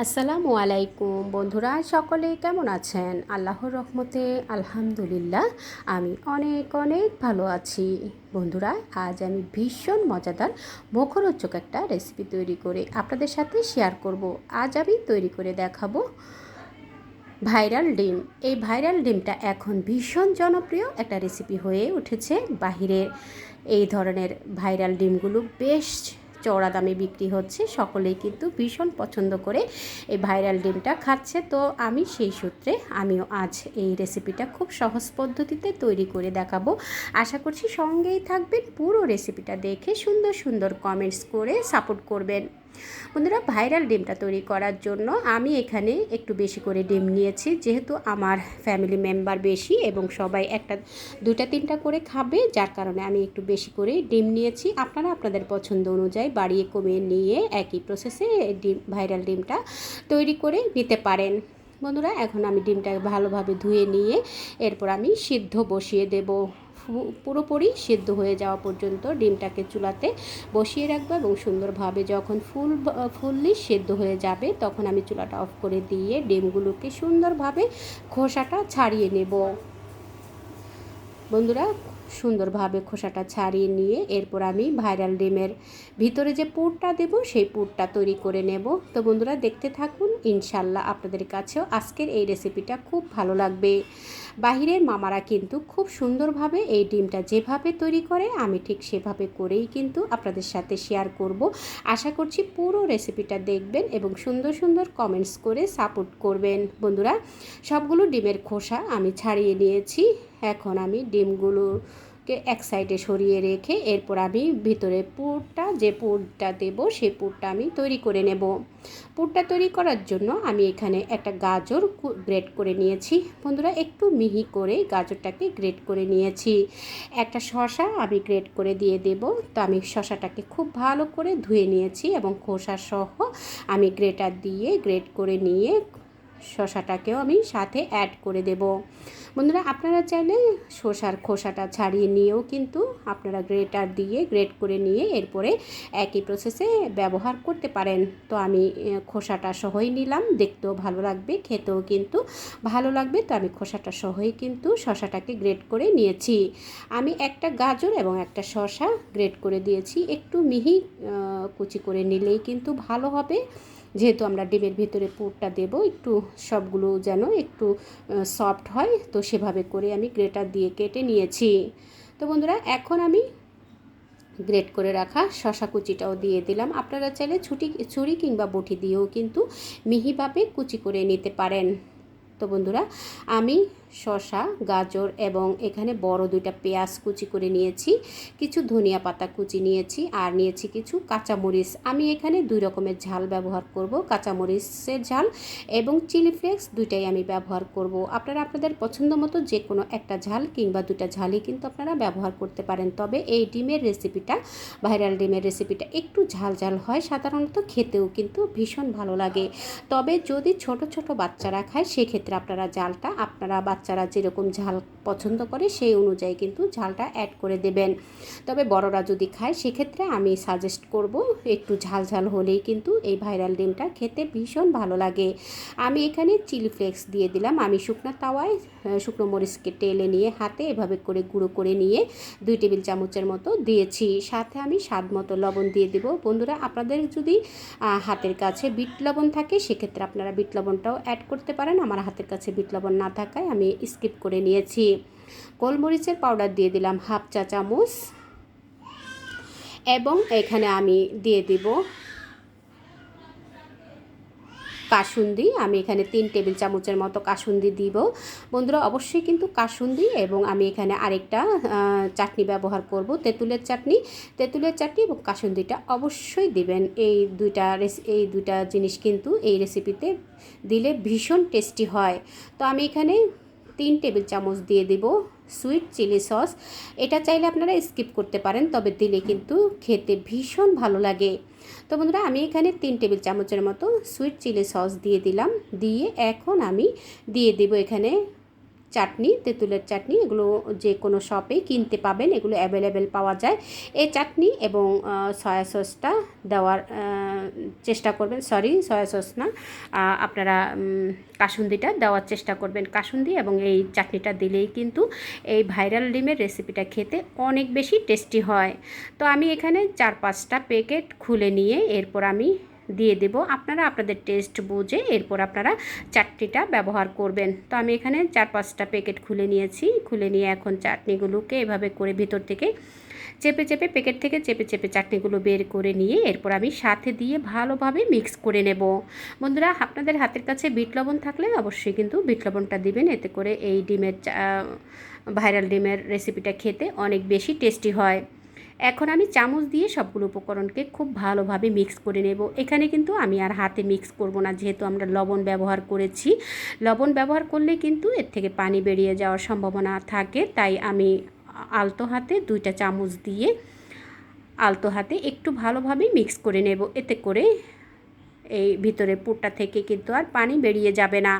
আসসালামু আলাইকুম বন্ধুরা, সকলে কেমন আছেন? আল্লাহর রহমতে আলহামদুলিল্লাহ, আমি অনেক অনেক ভালো আছি। বন্ধুরা, আজ আমি ভীষণ মজাদার মুখরোচক একটা রেসিপি তৈরি করে আপনাদের সাথে শেয়ার করব। আজ আমি তৈরি করে দেখাবো ভাইরাল ডিম। এই ভাইরাল ডিমটা এখন ভীষণ জনপ্রিয় একটা রেসিপি হয়ে উঠেছে বাহিরের এই ধরনের ভাইরাল ডিমগুলো বেশ চড়া দামে বিক্রি হচ্ছে। সকলেই কিন্তু ভীষণ পছন্দ করে এই ভাইরাল ডিমটা খাচ্ছে। তো আমি সেই সূত্রে আমিও আজ এই রেসিপিটা খুব সহজ পদ্ধতিতে তৈরি করে দেখাবো। আশা করছি সঙ্গেই থাকবেন। পুরো রেসিপিটা দেখে সুন্দর সুন্দর কমেন্টস করে সাপোর্ট করবেন। বন্ধুরা, ভাইরাল ডিমটা তৈরি করার জন্য আমি এখানে একটু বেশি করে ডিম নিয়েছি। যেহেতু আমার ফ্যামিলি মেম্বার বেশি এবং সবাই একটা দুটা তিনটা করে খাবে, যার কারণে আমি একটু বেশি করে ডিম নিয়েছি। আপনারা আপনাদের পছন্দ অনুযায়ী বাড়িয়ে কমিয়ে নিয়ে একই প্রসেসে ডিম, ভাইরাল ডিমটা তৈরি করে নিতে পারেন। বন্ধুরা, এখন আমি ডিমটা ভালোভাবে ধুয়ে নিয়ে এরপর আমি সিদ্ধ বসিয়ে দেবো। পুরোপুরি সেদ্ধ হয়ে যাওয়া পর্যন্ত ডিমটাকে চুলাতে বসিয়ে রাখব এবং সুন্দরভাবে যখন ফুল ফুললি সেদ্ধ হয়ে যাবে তখন আমি চুলাটা অফ করে দিয়ে ডিমগুলোকে সুন্দরভাবে খোসাটা ছাড়িয়ে নেব। বন্ধুরা সুন্দরভাবে খোসাটা ছাড়িয়ে নিয়ে এরপর আমি ভাইরাল ডিমের ভিতরে যে পুরটা দেব, সেই পুরটা তৈরি করে নেব। তো বন্ধুরা, দেখতে থাকুন ইনশাল্লাহ আপনাদের কাছেও আজকের এই রেসিপিটা খুব ভালো লাগবে। বাহিরের মামারা কিন্তু খুব সুন্দরভাবে এই ডিমটা যেভাবে তৈরি করে, আমি ঠিক সেভাবে করেই কিন্তু আপনাদের সাথে শেয়ার করব। আশা করছি পুরো রেসিপিটা দেখবেন এবং সুন্দর সুন্দর কমেন্টস করে সাপোর্ট করবেন। বন্ধুরা, সবগুলো ডিমের খোসা আমি ছাড়িয়ে নিয়েছি। এখন আমি ডিমগুলোকে এক সাইডে সরিয়ে রেখে এরপর আমি ভিতরে পুরটা, যে পুরটা দেব সেই পুরটা আমি তৈরি করে নেব। পুরটা তৈরি করার জন্য আমি এখানে একটা গাজর গ্রেট করে নিয়েছি। বন্ধুরা, একটু মিহি করে গাজরটাকে গ্রেট করে নিয়েছি। একটা শশা আমি গ্রেট করে দিয়ে দেব। তো আমি শশাটাকে খুব ভালো করে ধুয়ে নিয়েছি এবং খোসা সহ আমি গ্রেটার দিয়ে গ্রেট করে নিয়ে শশাটাকেও আমি সাথে অ্যাড করে দেব। বন্ধুরা, আপনারা চাইলে শসার খোসাটা ছাড়িয়ে নিয়েও কিন্তু আপনারা গ্রেটার দিয়ে গ্রেট করে নিয়ে এরপরে একই প্রসেসে ব্যবহার করতে পারেন। তো আমি খোসাটা সহই নিলাম, দেখতেও ভালো লাগবে, খেতেও কিন্তু ভালো লাগবে। তো আমি খোসাটা সহই কিন্তু শশাটাকে গ্রেট করে নিয়েছি। আমি একটা গাজর এবং একটা শশা গ্রেট করে দিয়েছি। একটু মিহি কুচি করে নিলেই কিন্তু ভালো হবে। যেহেতু আমরা ডিমের ভিতরে পুরটা দেব, একটু সবগুলো যেন একটু সফট হয়, তো সেভাবে করে আমি গ্রেটার দিয়ে কেটে নিয়েছি। তো বন্ধুরা, এখন আমি গ্রেট করে রাখা শশা কুচিটাও দিয়ে দিলাম। আপনারা চাইলে ছুটি, ছুরি কিংবা বটি দিয়েও কিন্তু মিহিভাবে কুচি করে নিতে পারেন। তো বন্ধুরা, আমি শশা গাজর এবং এখানে বড় দুইটা পেঁয়াজ কুচি করে নিয়েছি, কিছু ধনিয়া পাতা কুচি নিয়েছি আর নিয়েছি কিছু কাঁচামরিচ। আমি এখানে দুই রকমের ঝাল ব্যবহার করব, কাঁচামরিচের ঝাল এবং চিলি ফ্লেক্স দুইটাই আমি ব্যবহার করব। আপনারা আপনাদের পছন্দ মতো যে কোনো একটা ঝাল কিংবা দুটা ঝালই কিন্তু আপনারা ব্যবহার করতে পারেন। তবে এই ডিমের রেসিপিটা, ভাইরাল ডিমের রেসিপিটা একটু ঝাল ঝাল হয়, সাধারণত খেতেও কিন্তু ভীষণ ভালো লাগে। তবে যদি ছোট ছোট বাচ্চারা খায়, সেক্ষেত্রে আপনারা জালটা আপনারা বাচ্চারা যেরকম ঝাল পছন্দ করে, সেই অনুযায়ী কিন্তু ঝালটা অ্যাড করে দেবেন। তবে বড়রা যদি খায়, সেক্ষেত্রে আমি সাজেস্ট করব একটু ঝাল ঝাল হলেই কিন্তু এই ভাইরাল ডিমটা খেতে ভীষণ ভালো লাগে। আমি এখানে চিলি ফ্লেক্স দিয়ে দিলাম। আমি শুকনো তাওয়ায় শুকনো মরিচকে টেলে নিয়ে হাতে এভাবে করে গুঁড়ো করে নিয়ে দুই টেবিল চামচের মতো দিয়েছি। সাথে আমি স্বাদ মতো লবণ দিয়ে দেবো। বন্ধুরা, আপনাদের যদি হাতের কাছে বিট লবণ থাকে, সেক্ষেত্রে আপনারা বিট লবণটাও অ্যাড করতে পারেন। আমার হাতের কাছে বিট লবণ না থাকায় আমি স্কিপ করে নিয়েছি। গোলমরিচের পাউডার দিয়ে দিলাম হাফ চা চামচ। এবং এখানে আমি দিয়ে দিব কাসুন্দি। আমি এখানে তিন টেবিল চামচের মতো কাসুন্দি দিব। বন্ধুরা, অবশ্যই কিন্তু কাসুন্দি এবং আমি এখানে আরেকটা চাটনি ব্যবহার করব, তেঁতুলের চাটনি। তেঁতুলের চাটনি এবং কাসুন্দিটা অবশ্যই দিবেন। এই দুইটা এই দুইটা জিনিস কিন্তু এই রেসিপিতে দিলে ভীষণ টেস্টি হয়। তো আমি এখানে তিন টেবিল চামচ দিয়ে দেব সুইট চিলি সস। এটা চাইলে আপনারা স্কিপ করতে পারেন, তবে দিলে কিন্তু খেতে ভীষণ ভালো লাগে। তো বন্ধুরা, আমি এখানে তিন টেবিল চামচের মতো সুইট চিলি সস দিয়ে দিলাম। দিয়ে এখন আমি দিয়ে দেব এখানে চাটনি, তেঁতুলের চাটনি, এগুলো যে কোনো শপে কিনতে পাবেন, এগুলো অ্যাভেলেবেল পাওয়া যায়। এই চাটনি এবং সয়া সসটা দেওয়ার চেষ্টা করবেন। সরি সয়া সস না। আপনারা কাসুন্দিটা দেওয়ার চেষ্টা করবেন কাসুন্দি এবং এই চাটনিটা দিলেই কিন্তু এই ভাইরাল ডিমের রেসিপিটা খেতে অনেক বেশি টেস্টি হয়। তো আমি এখানে চার পাঁচটা প্যাকেট খুলে নিয়ে এরপর আমি দিয়ে দেব। আপনারা আপনাদের টেস্ট বুঝে এরপর আপনারা চাটনিটা ব্যবহার করবেন। তো আমি এখানে চার পাঁচটা প্যাকেট খুলে নিয়েছি। খুলে নিয়ে এখন চাটনিগুলোকে এভাবে করে ভিতর থেকে চেপে চেপে প্যাকেট থেকে চেপে চেপে চাটনিগুলো বের করে নিয়ে এরপর আমি সাথে দিয়ে ভালোভাবে মিক্স করে নেব। বন্ধুরা, আপনাদের হাতের কাছে বিট লবণ থাকলে অবশ্যই কিন্তু বিট লবণটা দিবেন। এতে করে এই ডিমের ভাইরাল ডিমের রেসিপিটা খেতে অনেক বেশি টেস্টি হয়। এখন আমি চামচ দিয়ে সবগুলো উপকরণকে খুব ভালোভাবে মিক্স করে নেব। এখানে কিন্তু আমি আর হাতে মিক্স করব না, যেহেতু আমরা লবণ ব্যবহার করেছি। লবণ ব্যবহার করলে কিন্তু এর থেকে পানি বেরিয়ে যাওয়ার সম্ভাবনা থাকে, তাই আমি আলতো হাতে দুইটা চামচ দিয়ে আলতো হাতে একটু ভালোভাবে মিক্স করে নেব। এতে করে এই ভিতরে পুরটা থেকে কিন্তু আর পানি বেরিয়ে যাবে না।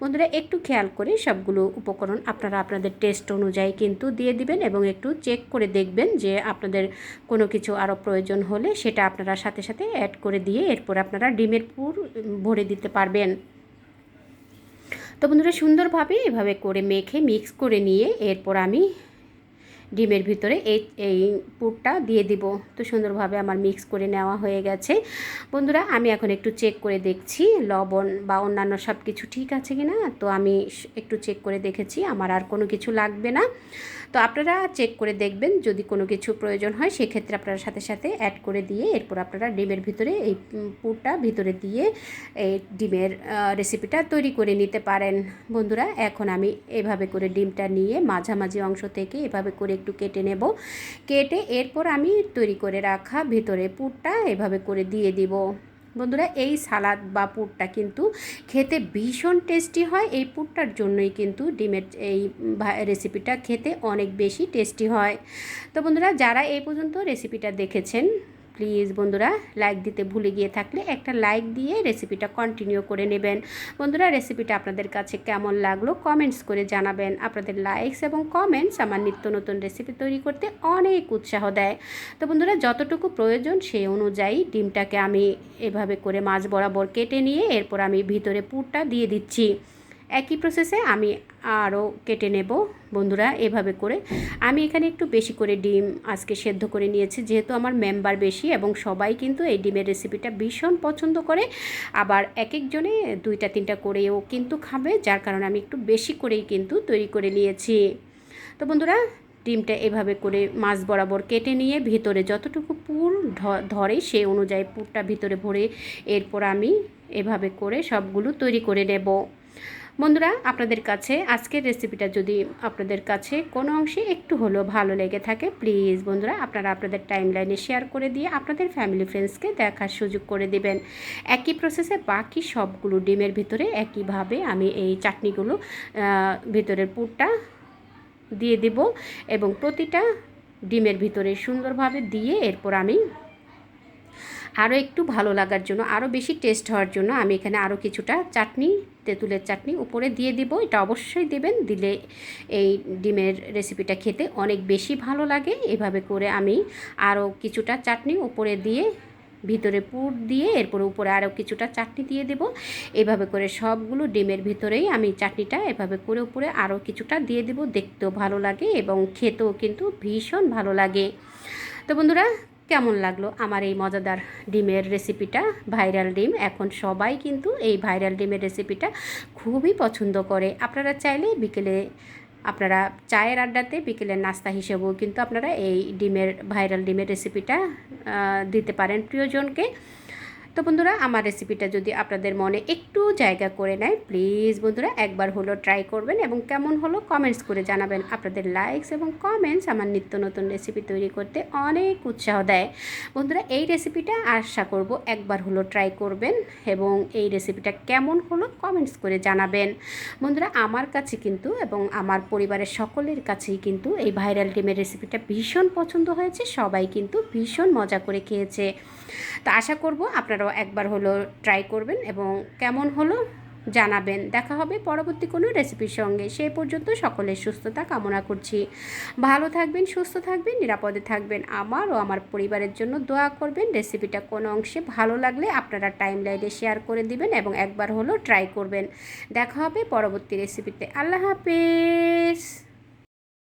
বন্ধুরা, একটু খেয়াল করে সবগুলো উপকরণ আপনারা আপনাদের টেস্ট অনুযায়ী কিন্তু দিয়ে দিবেন এবং একটু চেক করে দেখবেন যে আপনাদের কোনো কিছু আরও প্রয়োজন হলে সেটা আপনারা সাথে সাথে অ্যাড করে দিয়ে এরপর আপনারা ডিমের পুর ভরে দিতে পারবেন। তো বন্ধুরা, সুন্দরভাবে এভাবে করে মেখে মিক্স করে নিয়ে এরপর আমি ডিমের ভিতরে এই এই পুরটা দিয়ে দিব। তো সুন্দরভাবে আমার মিক্স করে নেওয়া হয়ে গেছে। বন্ধুরা, আমি এখন একটু চেক করে দেখছি লবণ বা অন্যান্য সব কিছু ঠিক আছে কি না তো আমি একটু চেক করে দেখেছি, আমার আর কোনো কিছু লাগবে না। তো আপনারা চেক করে দেখবেন, যদি কোনো কিছু প্রয়োজন হয়, সেক্ষেত্রে আপনারা সাথে সাথে অ্যাড করে দিয়ে এরপর আপনারা ডিমের ভিতরে এই পুরটা ভিতরে দিয়ে এই ডিমের রেসিপিটা তৈরি করে নিতে পারেন। বন্ধুরা, এখন আমি এভাবে করে ডিমটা নিয়ে মাঝামাঝি অংশ থেকে এভাবে করে একটু কেটে নেব। কেটে এরপর আমি তৈরি করে রাখা ভিতরে পুরটা এভাবে করে দিয়ে দিব। বন্ধুরা, এই সালাদ বা পুরটা কিন্তু খেতে ভীষণ টেস্টি হয়। এই পুরটার জন্যই কিন্তু ডিমের এই রেসিপিটা খেতে অনেক বেশি টেস্টি হয়। তো বন্ধুরা, যারা এই পর্যন্ত রেসিপিটা দেখেছেন প্লিজ বন্ধুরা লাইক দিতে ভুলে গিয়ে থাকলে একটা লাইক দিয়ে রেসিপিটা কন্টিনিউ করে নেবেন। বন্ধুরা রেসিপিটা আপনাদের কাছে কেমন লাগল কমেন্টস করে জানাবেন। আপনাদের লাইকস এবং কমেন্টস আমার নিত্য নতুন রেসিপি তৈরি করতে অনেক উৎসাহ দেয়। তো বন্ধুরা, যতটুকু প্রয়োজন সেই অনুযায়ী ডিমটাকে আমি এভাবে করে মাছ বরাবর কেটে নিয়ে এরপর আমি ভিতরে পুরটা দিয়ে দিচ্ছি। একই প্রসেসে আমি আরও কেটে নেব, বন্ধুরা, এভাবে করে। আমি এখানে একটু বেশি করে ডিম আজকে সেদ্ধ করে নিয়েছি, যেহেতু আমার মেম্বার বেশি এবং সবাই কিন্তু এই ডিমের রেসিপিটা ভীষণ পছন্দ করে। আবার এক একজনে দুইটা, তিনটা করেও কিন্তু খাবে, যার কারণে আমি একটু বেশি করেই কিন্তু তৈরি করে নিয়েছি। তো বন্ধুরা, ডিমটা এভাবে করে মাছ বরাবর কেটে নিয়ে ভিতরে যতটুকু পুর ধরে সে অনুযায়ী পুরটা ভিতরে ভরে এরপর আমি এভাবে করে সবগুলো তৈরি করে নেব। বন্ধুরা, আপনাদের কাছে আজকের রেসিপিটা যদি আপনাদের কাছে কোনো অংশে একটু হলেও ভালো লেগে থাকে প্লিজ বন্ধুরা, আপনারা আপনাদের টাইম লাইনে শেয়ার করে দিয়ে আপনাদের ফ্যামিলি ফ্রেন্ডসকে দেখার সুযোগ করে দিবেন। একই প্রসেসে বাকি সবগুলো ডিমের ভিতরে একইভাবে আমি এই চাটনিগুলো ভিতরের পুরটা দিয়ে দিব এবং প্রতিটা ডিমের ভিতরে সুন্দরভাবে দিয়ে এরপর আমি আরও একটু ভালো লাগার জন্য, আরও বেশি টেস্ট হওয়ার জন্য আমি এখানে আরও কিছুটা চাটনি, তেঁতুলের চাটনি উপরে দিয়ে দিব। এটা অবশ্যই দেবেন, দিলে এই ডিমের রেসিপিটা খেতে অনেক বেশি ভালো লাগে। এভাবে করে আমি আরও কিছুটা চাটনি উপরে দিয়ে, ভিতরে পুর দিয়ে, এরপরে উপরে আরও কিছুটা চাটনি দিয়ে দেব। এভাবে করে সবগুলো ডিমের ভিতরেই আমি চাটনিটা এভাবে করে উপরে আরও কিছুটা দিয়ে দেব। দেখতেও ভালো লাগে এবং খেতেও কিন্তু ভীষণ ভালো লাগে। তো বন্ধুরা কেমন লাগল আমার এই মজাদার ডিমের রেসিপিটা? ভাইরাল ডিম। এখন সবাই কিন্তু এই ভাইরাল ডিমের রেসিপিটা খুবই পছন্দ করে। আপনারা চাইলে বিকেলে, আপনারা চায়ের আড্ডাতে বিকেলের নাস্তা হিসেবেও কিন্তু আপনারা এই ডিমের, ভাইরাল ডিমের রেসিপিটা দিতে পারেন প্রিয়জনকে। তো বন্ধুরা, আমার রেসিপিটা যদি আপনাদের মনে একটু জায়গা করে নেয় প্লিজ বন্ধুরা, একবার হলো ট্রাই করবেন এবং কেমন হলো কমেন্টস করে জানাবেন। আপনাদের লাইকস এবং কমেন্টস আমার নিত্য নতুন রেসিপি তৈরি করতে অনেক উৎসাহ দেয়। বন্ধুরা, এই রেসিপিটা আশা করব একবার হলো ট্রাই করবেন এবং এই রেসিপিটা কেমন হলো কমেন্টস করে জানাবেন। বন্ধুরা, আমার কাছে কিন্তু এবং আমার পরিবারের সকলের কাছেই কিন্তু এই ভাইরাল ডিমের রেসিপিটা ভীষণ পছন্দ হয়েছে। সবাই কিন্তু ভীষণ মজা করে খেয়েছে। তো আশা করব আপনারাও একবার হলো ট্রাই করবেন এবং কেমন হলো জানাবেন। দেখা হবে পরবর্তী কোনো রেসিপির সঙ্গে। সেই পর্যন্ত সকলের সুস্থতা কামনা করছি। ভালো থাকবেন, সুস্থ থাকবেন, নিরাপদে থাকবেন। আমার ও আমার পরিবারের জন্য দোয়া করবেন। রেসিপিটা কোনো অংশে ভালো লাগলে আপনারা টাইম লাইনে শেয়ার করে দিবেন এবং একবার হলো ট্রাই করবেন। দেখা হবে পরবর্তী রেসিপিতে আল্লাহ হাফেজ!